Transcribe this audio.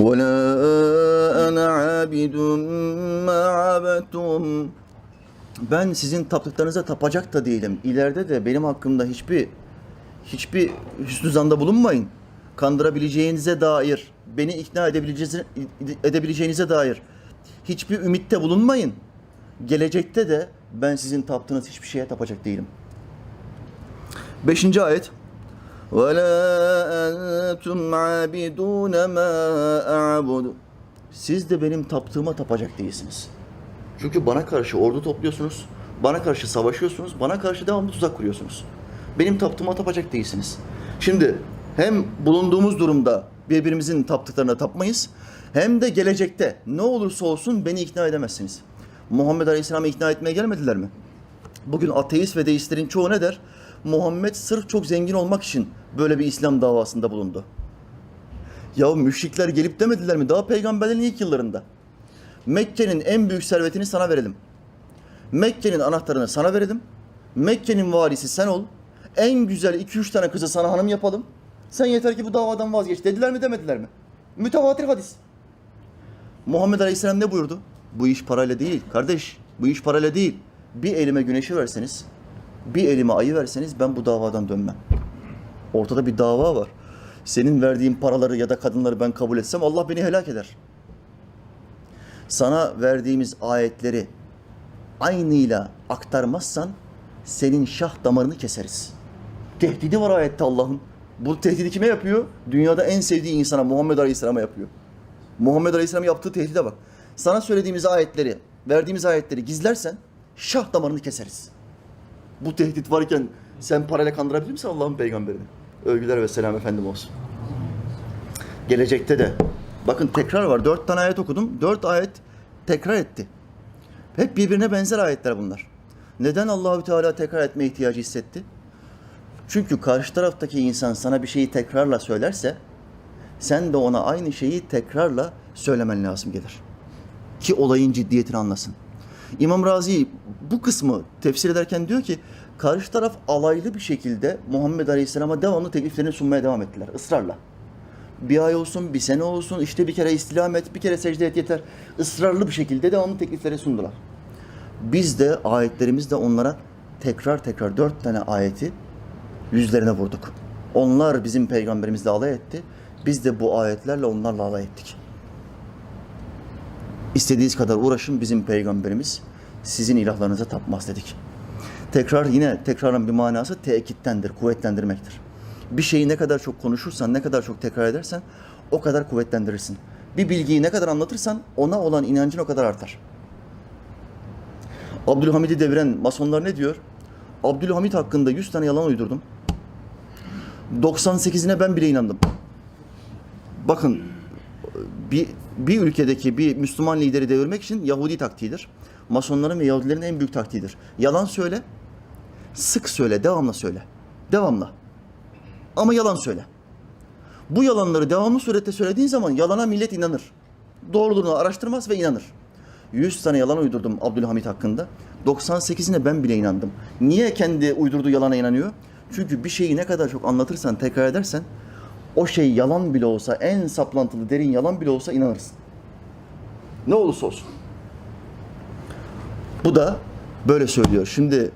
ولا أنا عابد ما عبدتم Ben sizin taptıklarınıza tapacak da değilim. İleride de benim hakkımda hiçbir hiçbir hüsnü zanda bulunmayın. Kandırabileceğinize dair, beni ikna edebileceğinize, edebileceğinize dair hiçbir ümitte bulunmayın. Gelecekte de ben sizin taptığınız hiçbir şeye tapacak değilim. Beşinci ayet. وَلَا أَنْتُمْ عَابِدُونَ مَا أَعْبُدُ Siz de benim taptığıma tapacak değilsiniz. Çünkü bana karşı ordu topluyorsunuz, bana karşı savaşıyorsunuz, bana karşı devamlı tuzak kuruyorsunuz. Benim taptığıma tapacak değilsiniz. Şimdi hem bulunduğumuz durumda birbirimizin taptıklarına tapmayız, hem de gelecekte ne olursa olsun beni ikna edemezsiniz. Muhammed Aleyhisselam'ı ikna etmeye gelmediler mi? Bugün ateist ve deistlerin çoğu ne der? Muhammed sırf çok zengin olmak için böyle bir İslam davasında bulundu. Ya müşrikler gelip demediler mi daha peygamberlerin ilk yıllarında? Mekke'nin en büyük servetini sana verelim. Mekke'nin anahtarını sana verelim. Mekke'nin varisi sen ol. En güzel 2-3 tane kızı sana hanım yapalım. Sen yeter ki bu davadan vazgeç dediler mi demediler mi? Mütevatir hadis. Muhammed Aleyhisselam ne buyurdu? Bu iş parayla değil kardeş. Bu iş parayla değil. Bir elime güneşi verseniz, bir elime ayı verseniz ben bu davadan dönmem. Ortada bir dava var. Senin verdiğin paraları ya da kadınları ben kabul etsem Allah beni helak eder. Sana verdiğimiz ayetleri aynıyla aktarmazsan senin şah damarını keseriz. Tehdidi var ayette Allah'ın. Bu tehdidi kime yapıyor? Dünyada en sevdiği insana Muhammed Aleyhisselam'a yapıyor. Muhammed Aleyhisselam yaptığı tehdide bak. Sana söylediğimiz ayetleri, verdiğimiz ayetleri gizlersen şah damarını keseriz. Bu tehdit varken sen parayla kandırabilir misin Allah'ın peygamberini? Övgüler ve selam efendim olsun. Gelecekte de bakın tekrar var. Dört tane ayet okudum. Dört ayet tekrar etti. Hep birbirine benzer ayetler bunlar. Neden Allahü Teala tekrar etme ihtiyacı hissetti? Çünkü karşı taraftaki insan sana bir şeyi tekrarla söylerse sen de ona aynı şeyi tekrarla söylemen lazım gelir. Ki olayın ciddiyetini anlasın. İmam Razi bu kısmı tefsir ederken diyor ki karşı taraf alaylı bir şekilde Muhammed Aleyhisselam'a devamlı tekliflerini sunmaya devam ettiler ısrarla. Bir ay olsun, bir sene olsun, işte bir kere istilam et, bir kere secde et yeter. Israrlı bir şekilde devamlı teklifleri sundular. Biz de ayetlerimizde onlara tekrar tekrar dört tane ayeti yüzlerine vurduk. Onlar bizim peygamberimizle alay etti. Biz de bu ayetlerle onlarla alay ettik. İstediğiniz kadar uğraşın bizim peygamberimiz sizin ilahlarınıza tapmaz dedik. Tekrar yine tekrarın bir manası tekittendir, kuvvetlendirmektir. Bir şeyi ne kadar çok konuşursan, ne kadar çok tekrar edersen o kadar kuvvetlendirirsin. Bir bilgiyi ne kadar anlatırsan ona olan inancın o kadar artar. Abdülhamid'i deviren masonlar ne diyor? Abdülhamid hakkında 100 tane yalan uydurdum. 98'ine ben bile inandım. Bakın bir, bir ülkedeki bir Müslüman lideri devirmek için Yahudi taktiğidir. Masonların ve Yahudilerin en büyük taktiğidir. Yalan söyle, sık söyle, devamlı söyle. Devamlı. Ama yalan söyle. Bu yalanları devamlı surette söylediğin zaman yalana millet inanır. Doğruluğunu araştırmaz ve inanır. 100 tane yalan uydurdum Abdülhamit hakkında. 98'ine ben bile inandım. Niye kendi uydurduğu yalana inanıyor? Çünkü bir şeyi ne kadar çok anlatırsan, tekrar edersen o şey yalan bile olsa, en saplantılı, derin yalan bile olsa inanırsın. Ne olursa olsun. Bu da böyle söylüyor. Şimdi